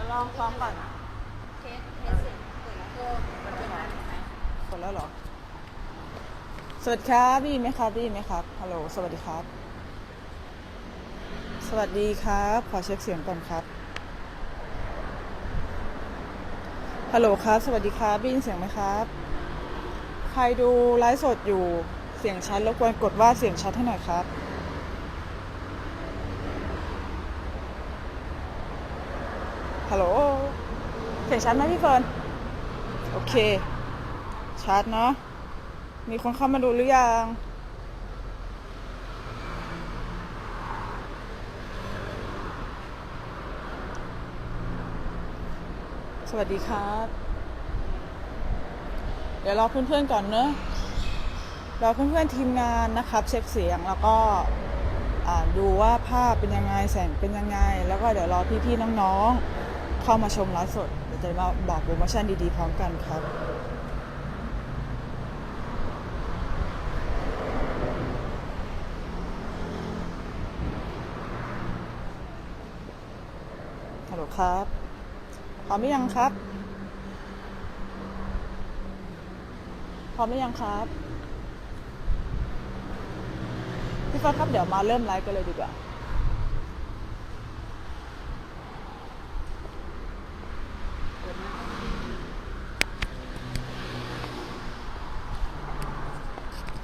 ยวลองฟ้องก่อนเทสเทสเสร็จเปิดแล้วก็เป็นอะไรไหมกดแล้วเหรอ สวัสดีครับได้ยินไหมครับได้ยินไหมครับ ฮัลโหล สวัสดีครับ สวัสดีครับ ขอเช็คเสียงก่อนครับ ฮัลโหลครับ สวัสดีครับได้ยินเสียงไหมครับ ใครดูไลฟ์สดอยู่ เสียงชัดรบกวนกดว่าเสียงชัดให้หน่อยครับ ฮัลโหลเสียงชัดไหมพี่เฟิร์น โอเค ชัดเนาะ มีคนเข้ามาดูหรือยังสวัสดีครับ เดี๋ยวรอเพื่อนๆก่อนเนอะรอเพื่อนๆทีมงานนะครับ เช็คเสียงแล้วก็ดูว่าภาพเป็นยังไงแสงเป็นยังไง แล้วก็เดี๋ยวรอพี่ๆน้องๆ เข้ามาชมไลฟ์สดเดี๋ยวจะมาบอกโปรโมชั่นดีๆ พร้อมกันครับฮัลโหลครับพร้อมหรือยังครับพร้อมหรือยังครับพี่ฟ้าครับเดี๋ยวมาเริ่มไลฟ์กันเลยดีกว่า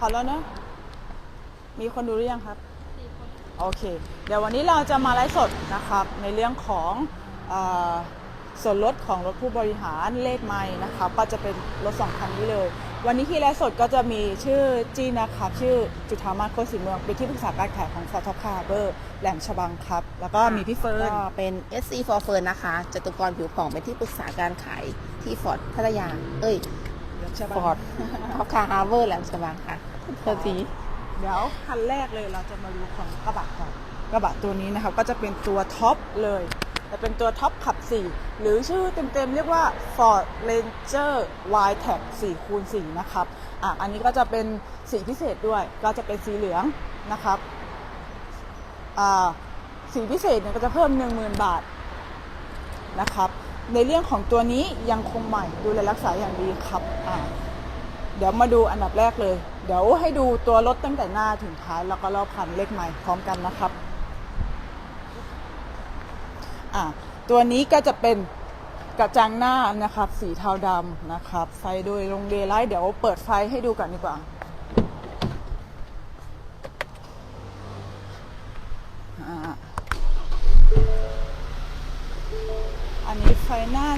พอแล้วเนอะมีคนดูหรือยังครับสี่คนโอเค เดี๋ยววันนี้เราจะมาไลฟ์สดนะครับ ในเรื่องของเออส่วนลดของรถผู้บริหารเลขไม้นะครับก็จะเป็นรถสองคันนี้เลย วันนี้ที่ไลฟ์สดก็จะมีชื่อจีนะครับ ชื่อจุธามาศโคศิเมืองเป็นที่ปรึกษาการขายของฟอร์ทคาร์เบอร์แหลมฉบังครับ แล้วก็มีพี่เฟิร์นก็เป็น SC for Fern นะคะจตุกรผิวผ่องเป็นที่ปรึกษาการขายที่ฟอร์ดพัทยา เอ้ยแหลม ฉบัง ฟอร์ดท็อปคาร์ฮาร์เวอร์แหลมฉบังค่ะโทษที เดี๋ยวคันแรกเลยเราจะมาดูของกระบะก่อนกระบะตัวนี้นะครับก็จะเป็นตัวท็อปเลยแต่เป็นตัวท็อปขับ 4 หรือชื่อเต็มๆ เรียกว่า Ford Ranger Y Tech 4คูณ4นะครับอะอันนี้ก็จะเป็นสีพิเศษด้วย ก็จะเป็นสีเหลืองนะครับอ่าสีพิเศษเนี่ยก็จะเพิ่ม 10,000 บาทนะครับ ในเรื่องของตัวนี้ยังคงใหม่ดูแลรักษาอย่างดีครับอ่าเดี๋ยวมาดูอันดับแรกเลย เดี๋ยวให้ดูตัวรถตั้งแต่หน้าถึงท้าย แล้วก็รอบคันเลขใหม่พร้อมกันนะครับอะตัวนี้ก็จะเป็นกระจังหน้านะครับ สีเทาดำนะครับไฟโดยลงเดย์ไลท์เดี๋ยวเปิดไฟให้ดูกันดีกว่า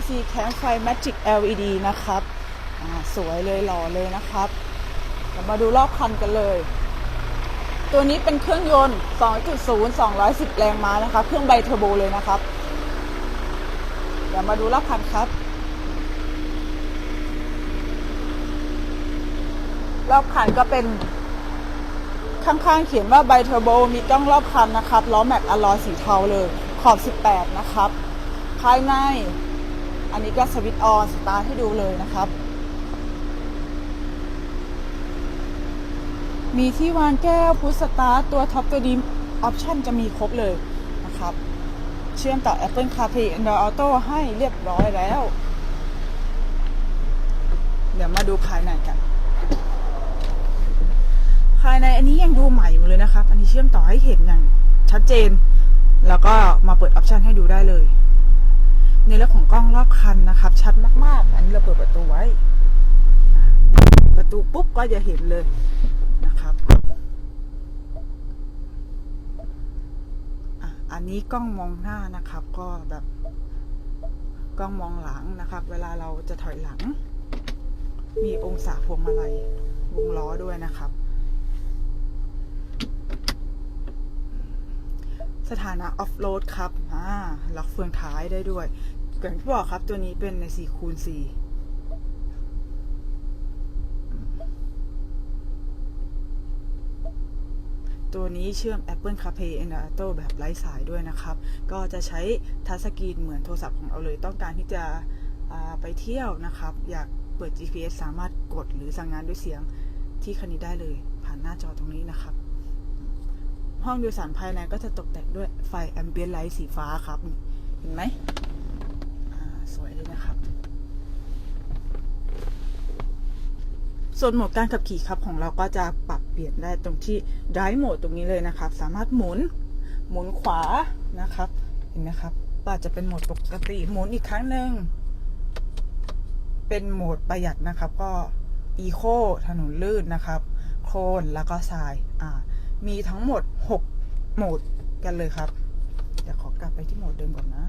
หน้า C Cam ไฟ Magic LED นะครับ สวยเลยหล่อเลยนะครับเดี๋ยวมาดูรอบคันกันเลย ตัวนี้เป็นเครื่องยนต์ 2.0 210 แรงม้านะคะ เครื่องไบเทอร์โบเลยนะครับ เดี๋ยวมาดูรอบคันครับ รอบคันก็เป็นข้างๆ เขียนว่าไบเทอร์โบมีกล้องรอบคันนะครับ ล้อแม็กอลลอยสีเทาเลย ขอบ 18 นะครับ ภายใน อันนี้ก็สวิตช์ออนสตาร์ทให้ดูเลยนะครับ มีที่วางแก้วพุทสตาร์ทตัวท็อปตัวดีออปชั่นจะมีครบเลยนะครับ เชื่อมต่อ Apple CarPlay Android Auto ให้เรียบร้อยแล้ว เดี๋ยวมาดูภายในกัน ภายในอันนี้ยังดูใหม่อยู่เลยนะครับ อันนี้เชื่อมต่อให้เห็นอย่างชัดเจน แล้วก็มาเปิดออปชันให้ดูได้เลย ในเรื่องของกล้องรอบคันนะครับ ชัดมากๆ อันนี้เราเปิดประตูไว้ ประตูปุ๊บก็จะเห็นเลยนะครับอะอันนี้กล้องมองหน้านะครับ ก็แบบกล้องมองหลังนะครับ เวลาเราจะถอยหลัง มีองศาพวงมาลัยวงล้อด้วยนะครับ สถานะออฟโรดครับอ่าล็อกเฟืองท้ายได้ด้วย อย่างที่บอกครับตัวนี้เป็นใน4คูณ4ตัวนี้เชื่อม Apple CarPlay and Auto แบบไร้สายด้วยนะครับ ก็จะใช้ทัชสกรีนเหมือนโทรศัพท์ของเราเลย ต้องการที่จะไปเที่ยวนะครับ อยากเปิด GPS สามารถกดหรือสั่งงานด้วยเสียงที่คันนี้ได้เลย ผ่านหน้าจอตรงนี้นะครับ ห้องโดยสารภายในก็จะตกแต่งด้วยไฟแอมเบียนไลท์สีฟ้าครับ เห็นไหม สวยเลยนะครับ ส่วนโหมดการขับขี่ครับของเราก็จะปรับเปลี่ยนได้ตรงที่ drive mode ตรงนี้เลยนะครับ สามารถหมุนหมุนขวานะครับ เห็นไหมครับก็อาจะเป็นโหมดปกติหมุนอีกครั้งหนึ่งเป็นโหมดประหยัดนะครับ ก็ eco ถนนลื่นนะครับ โคลนแล้วก็ทรายอ่ามีทั้งหมด 6 โหมดกันเลยครับ เดี๋ยวขอกลับไปที่โหมดเดิมก่อนนะ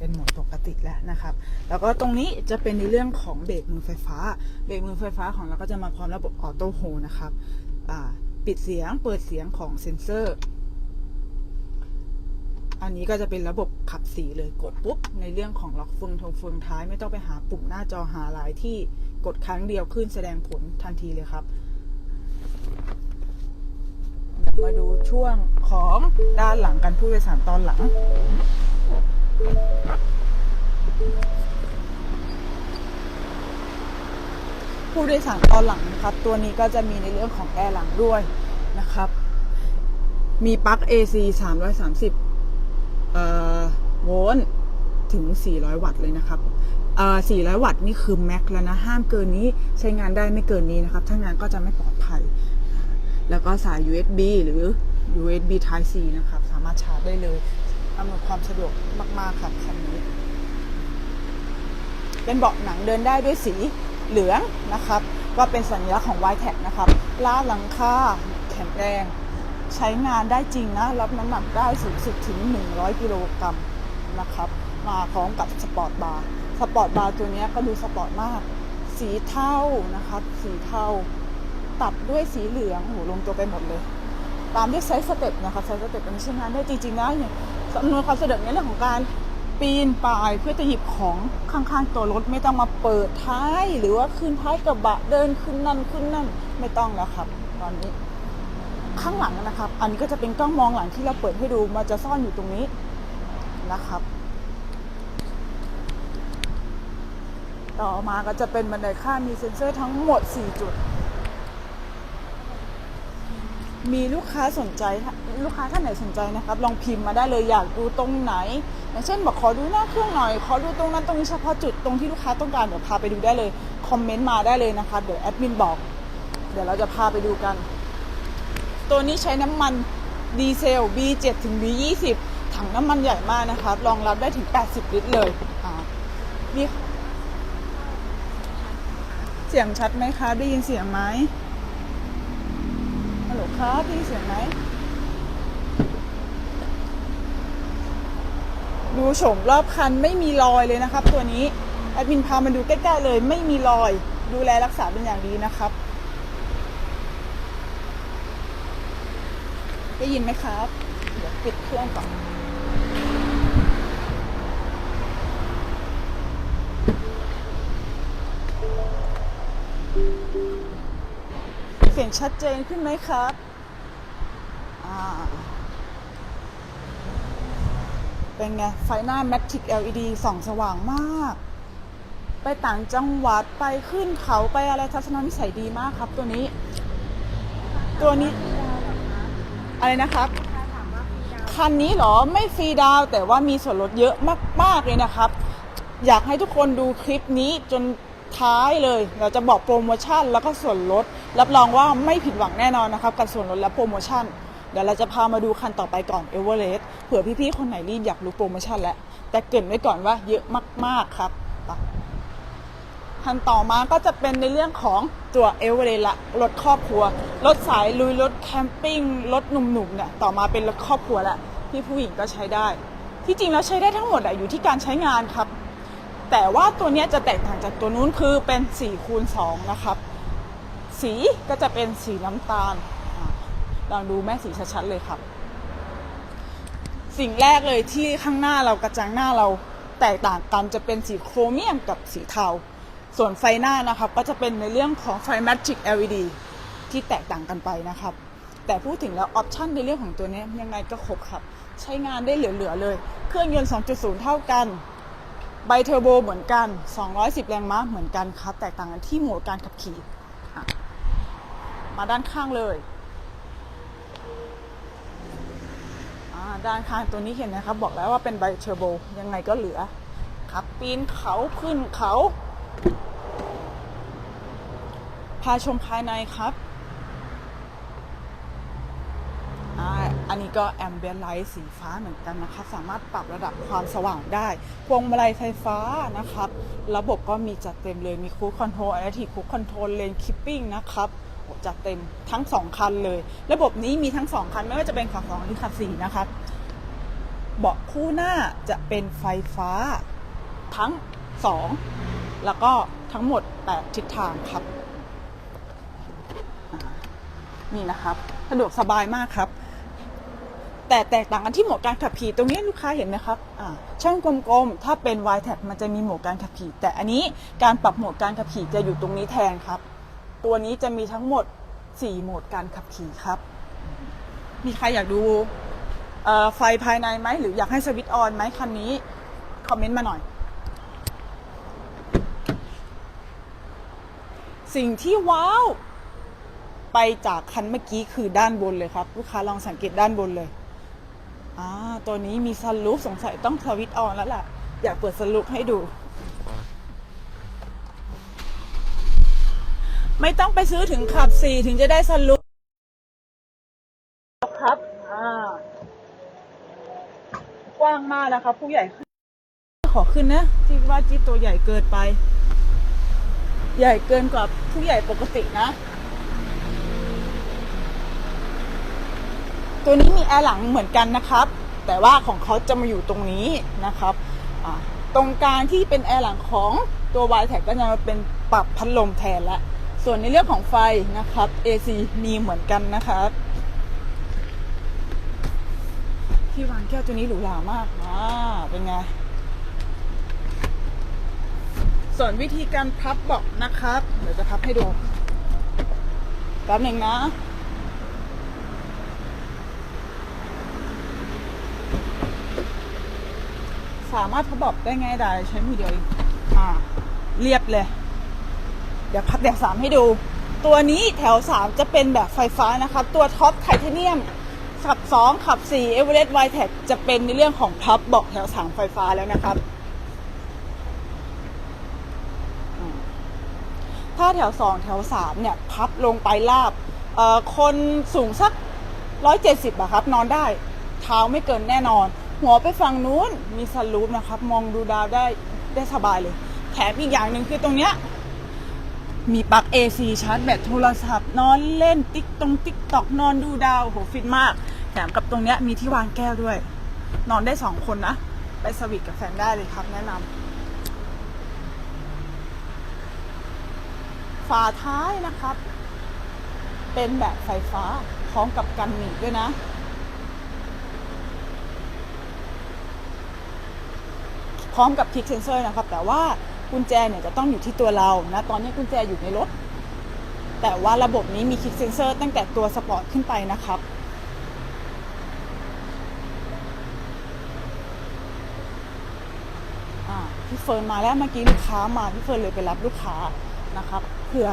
เป็นโหมดปกติแล้วนะครับ แล้วก็ตรงนี้จะเป็นในเรื่องของเบรกมือไฟฟ้า เบรกมือไฟฟ้าของเราก็จะมาพร้อมระบบออโต้โฮนะครับปิดเสียงเปิดเสียงของเซ็นเซอร์ อันนี้ก็จะเป็นระบบขับสีเลยกดปุ๊บ ในเรื่องของล็อกเฟืองทงเฟืองท้ายไม่ต้องไปหาปุ่มหน้าจอหาหลายที่กดครั้งเดียวขึ้นแสดงผลทันทีเลยครับมาดูช่วงของด้านหลังกันผู้โดยสารตอนหลัง ผู้โดยสารตอนหลังนะครับ ตัวนี้ก็จะมีในเรื่องของแอร์หลังด้วยนะครับ มีปลั๊ก AC 330เอ่อโวลต์ถึง 400 วัตต์เลยนะครับเอ่อ400 วัตต์นี่คือแม็กแล้วนะ ห้ามเกินนี้ใช้งานได้ไม่เกินนี้นะครับ ถ้างานก็จะไม่ปลอดภัย แล้วก็สาย USB หรือ USB Type C นะครับ สามารถชาร์จได้เลย อำนวยความสะดวกมากๆครับคันนี้ เป็นเบาะหนังเดินได้ด้วยสีเหลืองนะครับ ก็เป็นสัญลักษณ์ของ y t e c นะครับล้าหลังคาแข็งแรง ใช้งานได้จริงนะ รับน้ำหนักได้สูงสุดถึง 100 กิโลกรัมนะครับ มาพร้อมกับสปอร์ตบาร์สปอร์ตบาร์ตัวนี้ก็ดูสปอร์ตมาก สีเทานะครับ สีเทาตัดด้วยสีเหลืองโหลงตัวไปหมดเลย ตามด้วยไซส์สเต็ปนะคะไซส์สเต็ปมันใช้งานได้จริงๆนะ อำนวยความสะดวกในเรื่องของการปีนป่ายเพื่อจะหยิบของข้างๆตัวรถไม่ต้องมาเปิดท้ายหรือว่าขึ้นท้ายกระบะเดินขึ้นนั่นขึ้นนั่นไม่ต้องแล้วครับ ตอนนี้ข้างหลังนะครับ อันนี้ก็จะเป็นกล้องมองหลังที่เราเปิดให้ดูมันจะซ่อนอยู่ตรงนี้นะครับ ต่อมาก็จะเป็นบันไดข้างมีเซ็นเซอร์ทั้งหมด 4 จุด มีลูกค้าสนใจลูกค้าท่านไหนสนใจนะครับ ลองพิมพ์มาได้เลยอยากดูตรงไหน อย่างเช่นบอกขอดูหน้าเครื่องหน่อย ขอดูตรงนั้นตรงนี้เฉพาะจุดตรงที่ลูกค้าต้องการเดี๋ยวพาไปดูได้เลยคอมเมนต์มาได้เลยนะคะเดี๋ยวแอดมินบอก เดี๋ยวเราจะพาไปดูกัน ตัวนี้ใช้น้ำมันดีเซล B7 ถึง B20 ถังน้ำมันใหญ่มากนะครับรองรับได้ถึง 80 ลิตรเลยอ่านี่เสียงชัดไหมคะ ได้ยินเสียงไหม ครับ ได้ยินเสียงไหม ดูโฉมรอบคันไม่มีรอยเลยนะครับ ตัวนี้ แอดมินพามาดูใกล้ๆเลย ไม่มีรอย ดูแลรักษาเป็นอย่างดีนะครับ ได้ยินไหมครับ เดี๋ยวปิดเครื่องก่อนเสียงชัดเจนขึ้นไหมครับ เป็นไง ไฟหน้า Matic LED ส่องสว่างมาก ไปต่างจังหวัดไปขึ้นเขาไปอะไรทัศนวิสัยดีมากครับตัวนี้ ตัวนี้ อะไรนะครับ คันนี้เหรอไม่ฟรีดาวแต่ว่ามีส่วนลดเยอะมาก ๆ เลยนะครับ อยากให้ทุกคนดูคลิปนี้จนท้ายเลย เราจะบอกโปรโมชั่นแล้วก็ส่วนลด รับรองว่าไม่ผิดหวังแน่นอนนะครับ กับส่วนลดและโปรโมชั่น เดี๋ยวเราจะพามาดูคันต่อไปก่อนเอเวอเรสต์เผื่อพี่ๆคนไหนรีบอยากรู้โปรโมชั่นแล้ว แต่เกินไว้ก่อนว่าเยอะมากๆครับคันต่อมาก็จะเป็นในเรื่องของตัวเอเวอเรสต์ละรถครอบครัว รถสายลุยรถแคมปิ้งรถหนุ่มๆเนี่ยต่อมาเป็นรถครอบครัวละพี่ผู้หญิงก็ใช้ได้ ที่จริงแล้วใช้ได้ทั้งหมดอะอยู่ที่การใช้งานครับ แต่ว่าตัวนี้จะแตกต่างจากตัวนู้นคือเป็น4คูณ2นะครับ สีก็จะเป็นสีน้ำตาล ลองดูแม่สีชัดๆเลยครับ สิ่งแรกเลยที่ข้างหน้าเรากระจังหน้าเราแตกต่างกันจะเป็นสีโครเมียมกับสีเทา ส่วนไฟหน้านะครับก็จะเป็นในเรื่องของไฟ Magic LED ที่แตกต่างกันไปนะครับ แต่พูดถึงแล้วออปชันในเรื่องของตัวนี้ยังไงก็ครบครับ ใช้งานได้เหลือๆเลย เครื่องยนต์ 2.0 เท่ากันไบเทอร์โบเหมือนกัน 210 แรงม้าเหมือนกันครับ แตกต่างกันที่โหมดการขับขี่ มาด้านข้างเลย ด้านข้างตัวนี้เห็นนะครับ บอกแล้วว่าเป็นไบเทอร์โบยังไงก็เหลือครับปีนเขาขึ้นเขา พาชมภายในครับอันนี้ก็แอมเบียนไลท์สีฟ้าเหมือนกันนะคะ สามารถปรับระดับความสว่างได้ พวงมาลัยไฟฟ้านะครับ ระบบก็มีจัดเต็มเลยมีคูคอนโทรล a อ t i v คูคอนโทรลเลนคิปปิ้งนะครับจัดเต็มทั้ง 2 คันเลย ระบบนี้มีทั้ง 2 คัน ไม่ว่าจะเป็นขับ2หรือขับ4นะครับ เบาะคู่หน้าจะเป็นไฟฟ้าทั้ง 2 แล้วก็ทั้งหมด 8 ทิศทางครับ นี่นะครับ สะดวกสบายมากครับ แต่แตกต่างกันที่โหมดการขับขี่ตรงนี้ลูกค้าเห็นไหมครับอ่าช่องกลมๆ ถ้าเป็น y t a g มันจะมีโหมดการขับขี่ แต่อันนี้การปรับโหมดการขับขี่จะอยู่ตรงนี้แทนครับ ตัวนี้จะมีทั้งหมด 4 โหมดการขับขี่ครับ มีใครอยากดู ไฟภายในไหมหรืออยากให้สวิตช์ออนไหมคันนี้ คอมเมนต์มาหน่อย สิ่งที่ว้าวไปจากคันเมื่อกี้คือด้านบนเลยครับ ลูกค้าลองสังเกตด้านบนเลยอ่าตัวนี้มีซันลูปสงสัยต้องสวิตช์ออนแล้วล่ะ อยากเปิดซันลูปให้ดู ไม่ต้องไปซื้อถึงขับสี่ถึงจะได้ซันลูปครับ อ่า กว้างมาก นะครับผู้ใหญ่ขึ้นขอขึ้นนะที่ว่าจีตัวใหญ่เกินไป ใหญ่เกินกว่าผู้ใหญ่ปกตินะ ตัวนี้มีแอร์หลังเหมือนกันนะครับ แต่ว่าของเขาจะมาอยู่ตรงนี้นะครับตรงกลางที่เป็นแอร์หลังของตัว y t แท็ก็จะมาเป็นปรับพัดลมแทนละส่วนในเรื่องของไฟนะครับ AC มีเหมือนกันนะครับ ที่วางแก้วตัวนี้หรูหรามากอ่าเป็นไงส่วนวิธีการพับบอกนะครับ เดี๋ยวจะพับให้ดูแป๊บหนึ่งนะสามารถพับบอกได้ง่ายดายใช้มือเดียวองอ่า เรียบเลย เดี๋ยวพับแถวสามให้ดู ตัวนี้แถวสามจะเป็นแบบไฟฟ้านะครับ ตัวท็อปไทเทเนียม ขับสองขับสี่เอเวอเรสต์ไวแท็จะเป็นในเรื่องของพับเบอกแถวสามไฟฟ้าแล้วนะครับ ถ้าแถวสองแถวสามเนี่ย พับลงไปลาบ คนสูงสักร้อยเจ็ดสิบอะครับ นอนได้ เท้าไม่เกินแน่นอน หัวไปฝั่งนู้นมีสลูปนะครับ มองดูดาวได้ได้สบายเลย แถมอีกอย่างหนึ่งคือตรงเนี้ย มีปลั๊ก AC ชาร์จแบตโทรศัพท์ นอนเล่นติ๊กตรงติ๊กตอกนอนดูดาวโหฟินมากแถมกับตรงเนี้ยมีที่วางแก้วด้วย นอนได้สองคนนะ ไปสวีทกับแฟนได้เลยครับแนะนำฝาท้ายนะครับ เป็นแบบไฟฟ้าพร้อมกับกันหนีบด้วยนะ พร้อมกับคลิกเซนเซอร์นะครับ แต่ว่า กุญแจเนี่ยจะต้องอยู่ที่ตัวเรานะตอนนี้กุญแจอยู่ในรถ แต่ว่าระบบนี้มีคลิกเซนเซอร์ตั้งแต่ตัวสปอร์ตขึ้นไปนะครับอ่าพี่เฟิร์นมาแล้วเมื่อกี้ลูกค้ามาพี่เฟิร์นเลยไปรับลูกค้านะครับเผื่อ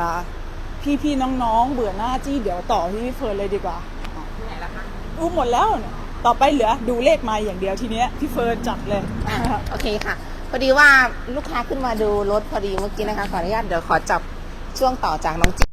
พี่ๆน้องๆ เบื่อหน้าจี้เดี๋ยวต่อที่พี่เฟิร์นเลยดีกว่าอะที่ไหนล่ะคะดูหมดแล้วเนี่ยต่อไปเหลือดูเลขมาอย่างเดียวทีเนี้ยพี่เฟิร์นจัดเลยอะโอเคค่ะ พอดีว่าลูกค้าขึ้นมาดูรถพอดีเมื่อกี้นะคะ ขออนุญาตเดี๋ยวขอจับช่วงต่อจากน้องจิ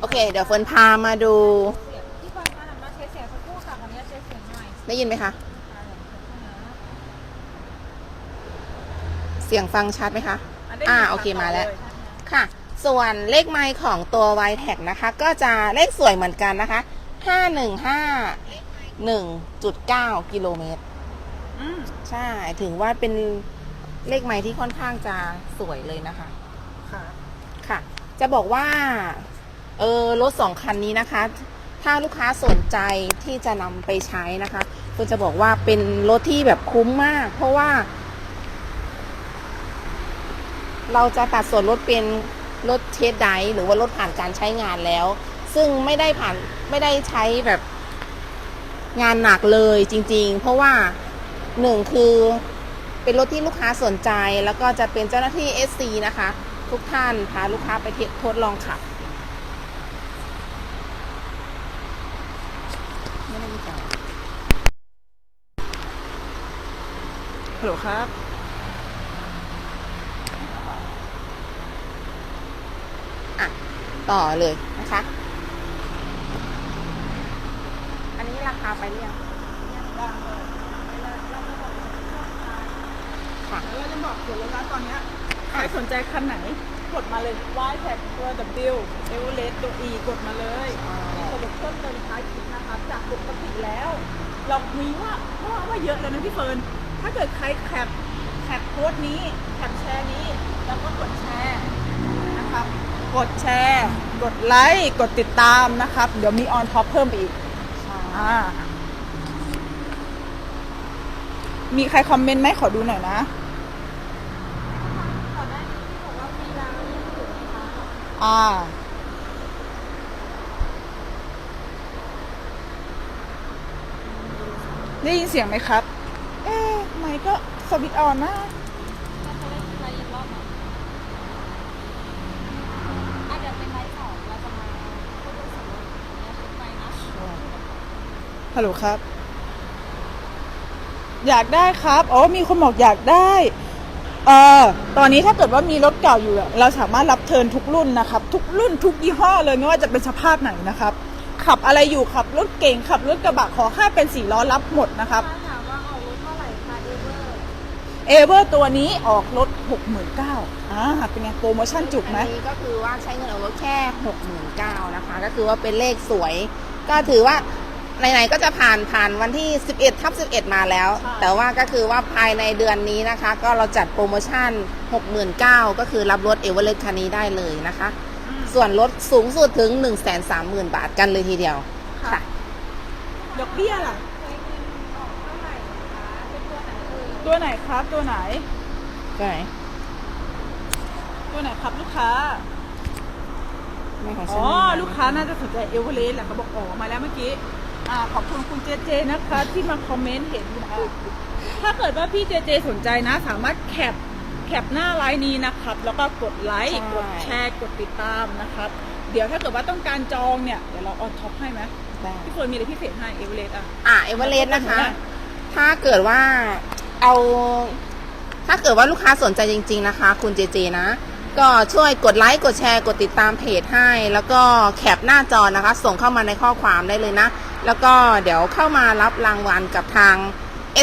โอเค เดี๋ยวเฟิร์นพามาดูที่ฟังมามาเช็คเสียงสักครู่ค่ะวันนี้เช็คเสียงหน่อยได้ยินไหมคะ เสียงฟังชัดไหมคะ นนี้อ่ายู่โอเคต่มาแล้วเยค่ะ ส่วนเลขไมล์ของตัว y t a g นะคะ ก็จะเลขสวยเหมือนกันนะคะ 515.1.9 กิโลเมตร อืมใช่ ถือว่าเป็นเลขไมล์ที่ค่อนข้างจะสวยเลยนะคะ ค่ะ ค่ะ จะบอกว่า เออรถสองคันนี้นะคะ ถ้าลูกค้าสนใจที่จะนำไปใช้นะคะก็จะบอกว่าเป็นรถที่แบบคุ้มมาก เพราะว่า เราจะตัดส่วนลดเป็นรถเทสไดหรือว่ารถผ่านการใช้งานแล้ว ซึ่งไม่ได้ผ่านไม่ได้ใช้แบบงานหนักเลยจริง ๆ เพราะว่าหนึ่งคือเป็นรถที่ลูกค้าสนใจ แล้วก็จะเป็นเจ้าหน้าที่ SC นะคะ ทุกท่านพาลูกค้าไปทดลองขับไม่ได้มีจ่าย ฮัลโหลครับ อะ ต่อเลยนะคะ อันนี้ราคาไปเรียงค่ะแล้วเราจะบอกส่วนลดนะตอนเนี้ยใครสนใจคันไหน กดมาเลย Y แท็กตัว W e v e r e s t ตัว E กดมาเลยมีส่วนลดเพิ่มเติมท้ายคลิปนะคะ จากปกติแล้ว เรามีว่าว่าว่าเยอะเลยนะพี่เฟิร์น ถ้าเกิดใครแคปแคปโพสต์นี้แคปแชร์นี้ แล้วก็กดแชร์นะครับ กดแชร์ กดไลค์ กดติดตามนะครับ เดี๋ยวมีออนท็อปเพิ่มไปอีกอ่ามีใครคอมเมนต์ไหมขอดูหน่อยนะก่อนหน้านี้ที่บอกว่ามีร้านยังอยู่ไหมคะอ่า ได้ยินเสียงไหมครับเอ๊ะไม่ ก็สวิตช์ออนนะถ้าเขาเล่นไลฟ์อีกรอบหนึ่งอะเดี๋ยวเป็นไลฟ์สองเราจะมาพูดเรื่องสำรวจเนี่ยชุดไปนะฮัลโหลครับ อยากได้ครับอ๋อมีคนบอกอยากได้เอ่อตอนนี้ถ้าเกิดว่ามีรถเก่าอยู่อะเราสามารถรับเทิร์นทุกรุ่นนะครับ ทุกรุ่นทุกยี่ห้อเลยไม่ว่าจะเป็นสภาพไหนนะครับ ขับอะไรอยู่ขับรถเก่งขับรถกระบะขอแค่เป็นสี่ล้อรับหมดนะครับ เอเวอร์ตัวนี้ออกรถ 69,000อ่าเป็นไงโปรโมชั่นจุกไหม อันนี้ก็คือว่าใช้เงินออกรถแค่หกหมื่นเก้านะคะ ก็คือว่าเป็นเลขสวย ก็ถือว่าไหนๆก็จะผ่านผ่านวันที่ 11ทับ11 มาแล้ว ใช่ แต่ว่าก็คือว่าภายในเดือนนี้นะคะ ก็เราจัดโปรโมชั่น 69,000ก็คือรับรถเอเวอเรสต์คันนี้ได้เลยนะคะ ส่วนลดสูงสุดถึง 130,000 บาทกันเลยทีเดียว ค่ะ ดอกเบี้ยล่ะ ตัวไหนครับตัวไหนก็ไหนตัวไหนครับลูกค้าไม่ของฉัอ๋นอไม่มีลูกค้าน่าจะสนใจเอเวอเรสต์แหละเขาบอกอ๋อมาแล้วเมื่อกี้อ่าขอบคุณคุณเจเจนะคะ ที่มาคอมเมนต์เห็นนะคะถ้าเกิดว่าพี่เจเจสนใจนะ สามารถแคปแคปหน้าไลน์นี้นะครับ แล้วก็กดไลค์กดแชร์กดติดตามนะครับ เดี๋ยวถ้าเกิดว่าต้องการจองเนี่ยเดี๋ยวเราออนท็อปให้ไหมได้พี่เฟิร์นมีอะไรพิเศษให้เอเวอเรสต์อะ อะเอเวอเรสต์นะคะ ถ้าเกิดว่า เอาถ้าเกิดว่าลูกค้าสนใจจริง ๆนะคะ คุณเจเจนะ ก็ช่วยกดไลค์กดแชร์กดติดตามเพจให้ แล้วก็แคปหน้าจอนะคะ ส่งเข้ามาในข้อความได้เลยนะ แล้วก็เดี๋ยวเข้ามารับรางวัลกับทาง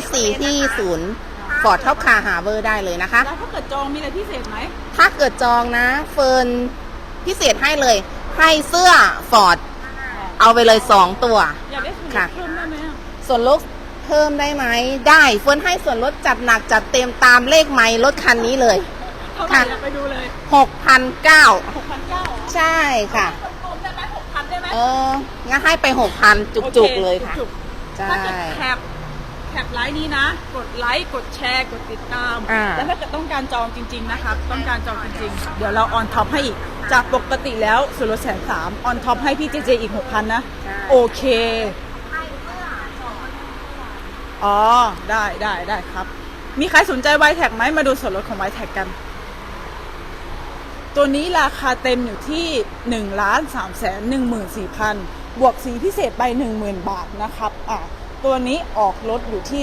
SC ที่ศูนย์ฟอร์ดท็อปคาร์ฮาร์เบอร์ได้เลยนะคะ แล้วถ้าเกิดจองมีอะไรพิเศษไหม ถ้าเกิดจองนะ เฟิร์นพิเศษให้เลย ให้เสื้อฟอร์ดเอาไปเลย2ตัวอยากได้ส่วนลค่ะดเพิ่มได้ไหมอะส่วนลด เพิ่มได้ไหมได้เฟิร์นให้ส่วนลดจัดหนักจัดเต็มตามเลขไมล์รถคันนี้เลย เท่าไหร่ค่ะเราไปดูเลย6,900หกพันเก้าใช่ค่ะกลมๆได้ไหมหกพันได้ไหมเอองั้นให้ไป6,000จุกๆเลยค่ะจุกใช่ๆถ้าเกิดแคปแคปไลน์นี้นะ กดไลค์กดแชร์กดติดตามอ่าแล้วถ้าเกิดต้องการจองจริง ๆ นะครับต้องการจองจริงๆ เดี๋ยวเราออนท็อปให้อีก จากปกติแล้วส่วนลดแสนสามออนท็อปให้พี่เจเจอีกหกพันนะใช่โอเค อ๋อ ได้ได้ได้ครับ มีใครสนใจไวแท็กไหมมาดูส่วนลดของไวแท็กกัน ตัวนี้ราคาเต็มอยู่ที่1ล้าน3แสน14,000บวกสีพิเศษไป 10,000 บาทนะครับ อะ ตัวนี้ออกรถอยู่ที่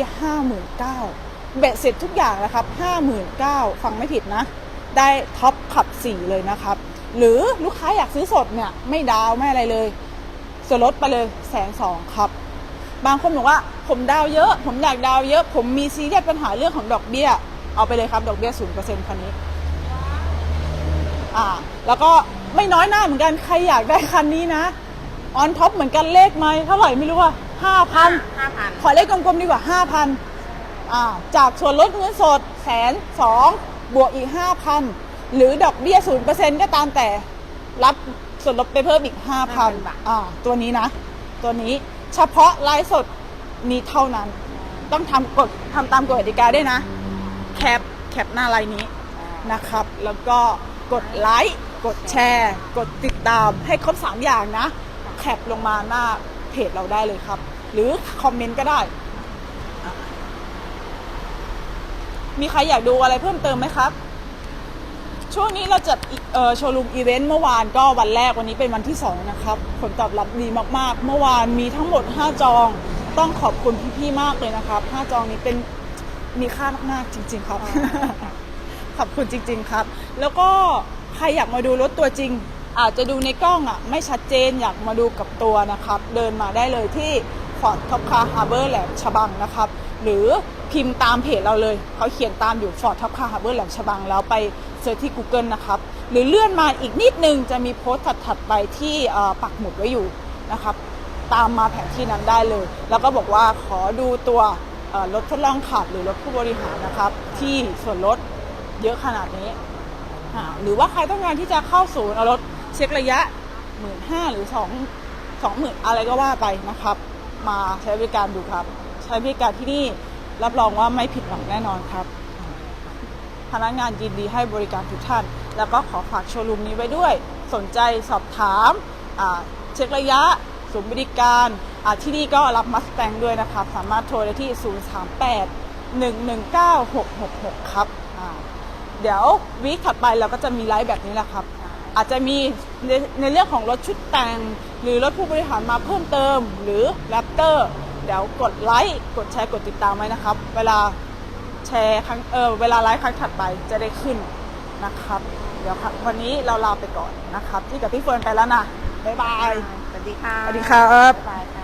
59,000เบ็ดเสร็จทุกอย่างนะครับ 59,000ฟังไม่ผิดนะ ได้ท็อปขับ4เลยนะครับ หรือลูกค้าอยากซื้อสดเนี่ย ไม่ดาวไม่อะไรเลย ส่วนลดไปเลยแสนสองครับ บางคนบอกว่าผมดาวน์เยอะ ผมอยากดาวน์เยอะ ผมมีซีเรียสปัญหาเรื่องของดอกเบี้ย เอาไปเลยครับ ดอกเบี้ยศูนย์เปอร์เซ็นต์คันนี้ อ่า แล้วก็ไม่น้อยหน้าเหมือนกัน ใครอยากได้คันนี้นะ ออนท็อปเหมือนกันเลขไหมเท่าไหร่ไม่รู้ว่าห้าพันห้าพันขอเลขกลมๆดีกว่าห้าพันอ่า จากส่วนลดเงินสดแสนสองบวกอีกห้าพันหรือดอกเบี้ยศูนย์เปอร์เซ็นก็ตามแต่รับส่วนลดไปเพิ่มอีกห้าพันบาทอ่า ตัวนี้นะ ตัวนี้ เฉพาะไลฟ์สดนี้เท่านั้น ต้องทำกฎทำตามกฎกติกาด้วยนะ แคปแคปหน้าไลน์นี้นะครับ แล้วก็กดไลค์กดแชร์ กดติดตามให้ครบ 3 อย่างนะ แคปลงมาหน้าเพจเราได้เลยครับ หรือคอมเมนต์ก็ได้ มีใครอยากดูอะไรเพิ่มเติมไหมครับ ช่วงนี้เราจัดอีเอ่อโชว์รูมอีเวนต์เมื่อวานก็วันแรกวันนี้เป็นวันที่ 2 นะครับ ผลตอบรับดีมากๆ เมื่อวานมีทั้งหมด 5 จองต้องขอบคุณพี่ๆมากเลยนะครับ 5 จองนี้เป็นมีค่ามากๆจริง ๆ ครับ ขอบคุณจริง ๆครับ แล้วก็ใครอยากมาดูรถตัวจริง อาจจะดูในกล้องอะ ไม่ชัดเจนอยากมาดูกับตัวนะครับ เดินมาได้เลยที่ Ford Top Car Harbor แหลมฉบังนะครับ หรือพิมพ์ตามเพจเราเลย เขาเขียนตามอยู่ Ford Top Car Harbor แหลมฉบังแล้วไปเซิร์ชที่ Google นะครับ หรือเลื่อนมาอีกนิดนึงจะมีโพสต์ถัดๆไปที่ปักหมุดไว้อยู่นะครับ ตามมาแผนที่นั้นได้เลย แล้วก็บอกว่าขอดูตัวรถทดลองขับหรือรถผู้บริหารนะครับ ที่ส่วนลดเยอะขนาดนี้ หรือว่าใครต้องการที่จะเข้าศูนย์เอารถเช็คระยะหมื่นห้าหรือสองสองหมื่นอะไรก็ว่าไปนะครับ มาใช้บริการดูครับ ใช้บริการที่นี่รับรองว่าไม่ผิดหวังแน่นอนครับ พนักงานยินดีให้บริการทุกท่าน แล้วก็ขอฝากโชว์รูมนี้ไว้ด้วย สนใจสอบถามเช็คระยะศูนย์บริการที่นี่ก็รับมัสแตงด้วยนะครับสามารถโทรได้ที่ 038 119 666 ครับ เดี๋ยววีคถัดไปเราก็จะมีไลฟ์แบบนี้แหละครับ อาจจะมีในในเรื่องของรถชุดแต่ง หรือรถผู้บริหารมาเพิ่มเติม หรือแรปเตอร์เดี๋ยวกดไลค์กดแชร์กดติดตามไว้นะครับ เวลาแชร์ครั้งเออเวลาไลฟ์ครั้งถัดไปจะได้ขึ้นนะครับ เดี๋ยวครับวันนี้เราลาไปก่อนนะครับที่กับพี่เฟิร์นไปแล้วนะบ๊ายบายสวัสดีค่ะสวัสดีครับ บ๊ายบายค่ะ